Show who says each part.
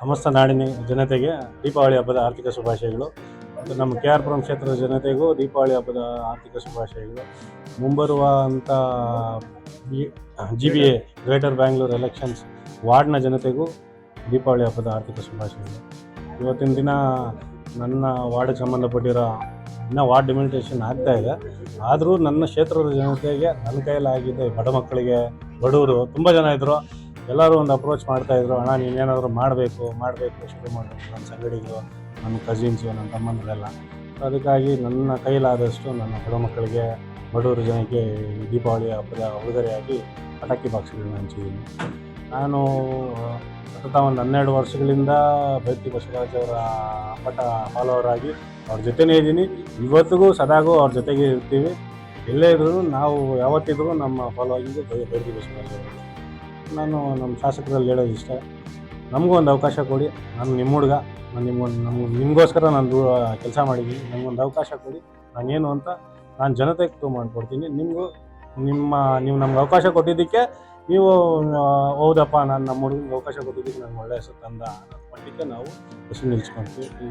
Speaker 1: ಸಮಸ್ತ ನಾಡಿನ ಜನತೆಗೆ ದೀಪಾವಳಿ ಹಬ್ಬದ ಆರ್ಥಿಕ ಶುಭಾಶಯಗಳು. ಮತ್ತು ನಮ್ಮ ಕೆ ಆರ್ ಪುರಂ ಕ್ಷೇತ್ರದ ಜನತೆಗೂ ದೀಪಾವಳಿ ಹಬ್ಬದ ಆರ್ಥಿಕ ಶುಭಾಶಯಗಳು. ಮುಂಬರುವ ಅಂಥ G B A greater Bangalore elections ವಾರ್ಡ್ನ ಜನತೆಗೂ ದೀಪಾವಳಿ ಹಬ್ಬದ ಆರ್ಥಿಕ ಶುಭಾಶಯಗಳು. ಇವತ್ತಿನ ದಿನ ನನ್ನ ವಾರ್ಡ್ಗೆ ಸಂಬಂಧಪಟ್ಟಿರೋ ಇನ್ನೂ ವಾರ್ಡ್ ಡಿಮಿನಿಟೇಷನ್ ಆಗ್ತಾ ಇದೆ. ಆದರೂ ನನ್ನ ಕ್ಷೇತ್ರದ ಜನತೆಗೆ ನನ್ನ ಕೈಯಲ್ಲಾಗಿದೆ ಬಡ ಮಕ್ಕಳಿಗೆ, ಬಡವರು, ತುಂಬ ಜನ ಇದ್ದರು ಎಲ್ಲರೂ ಒಂದು ಅಪ್ರೋಚ್ ಮಾಡ್ತಾಯಿದ್ರು ಅಣ್ಣ ನೀನೇನಾದರೂ ಮಾಡಬೇಕು ಮಾಡಬೇಕು, ಶುರು ಮಾಡಬೇಕು ನನ್ನ ಸಂಗಡಿಗರು ನನ್ನ ಕಸಿನ್ಸು ನನ್ನ ತಮ್ಮಂದರೆಲ್ಲ. ಅದಕ್ಕಾಗಿ ನನ್ನ ಕೈಲಾದಷ್ಟು ನನ್ನ ಬಡ ಮಕ್ಕಳಿಗೆ ಬಡವರು ಜನಕ್ಕೆ ದೀಪಾವಳಿ ಹಬ್ಬದ ಉಡುಗೊರೆಯಾಗಿ ಪಟಾಕಿ ಬಾಕ್ಸ್ಗಳನ್ನ ಹಂಚಿದ್ದೀನಿ ನಾನು, ಸತತ ಒಂದು ಹನ್ನೆರಡು ವರ್ಷಗಳಿಂದ ಬೈತಿ ಬಸವರಾಜ್ ಅವರ ಅಪ್ಪಟ ಫಾಲೋವರ್ ಆಗಿ ಅವ್ರ ಜೊತೆನೇ ಇದ್ದೀನಿ. ಇವತ್ತಿಗೂ ಸದಾಗೂ ಅವ್ರ ಜೊತೆಗೆ ಇರ್ತೀವಿ. ಎಲ್ಲೇ ಇದ್ರೂ ನಾವು ಯಾವತ್ತಿದ್ರೂ ನಮ್ಮ ಫಾಲೋವಿಂಗು ಬೈತಿ ಬಸವರಾಜ್ ಅವರು. ನಾನು ನಮ್ಮ ಶಾಸಕರಲ್ಲಿ ಹೇಳೋದು ಇಷ್ಟ. ನಮಗೂ ಒಂದು ಅವಕಾಶ ಕೊಡಿ. ನಾನು ನಿಮ್ಮ ಹುಡುಗ. ನಾನು ನಿಮ್ಮ, ನಮ್ಗೆ, ನಿಮಗೋಸ್ಕರ ನಾನು ಕೆಲಸ ಮಾಡಿದ್ದೀನಿ. ನಮಗೊಂದು ಅವಕಾಶ ಕೊಡಿ. ನಾನೇನು ಅಂತ ನಾನು ಜನತೆಗೆ ಪ್ರೂವ್ ಮಾಡಿಕೊಡ್ತೀನಿ. ನಿಮಗೂ ನಿಮ್ಮ, ನೀವು ನಮ್ಗೆ ಅವಕಾಶ ಕೊಟ್ಟಿದ್ದಕ್ಕೆ ನೀವು ಹೌದಪ್ಪ. ನಾನು ನಮ್ಮ ಹುಡುಗನಿಗೆ ಅವಕಾಶ ಕೊಟ್ಟಿದ್ದಕ್ಕೆ ನನಗೆ ಒಳ್ಳೆಯ ಹೆಸರು ತಂದ ಅನ್ನೋ ನಾವು ಹೆಸರು ನಿಲ್ಸ್ಕೊಂತೀವಿ.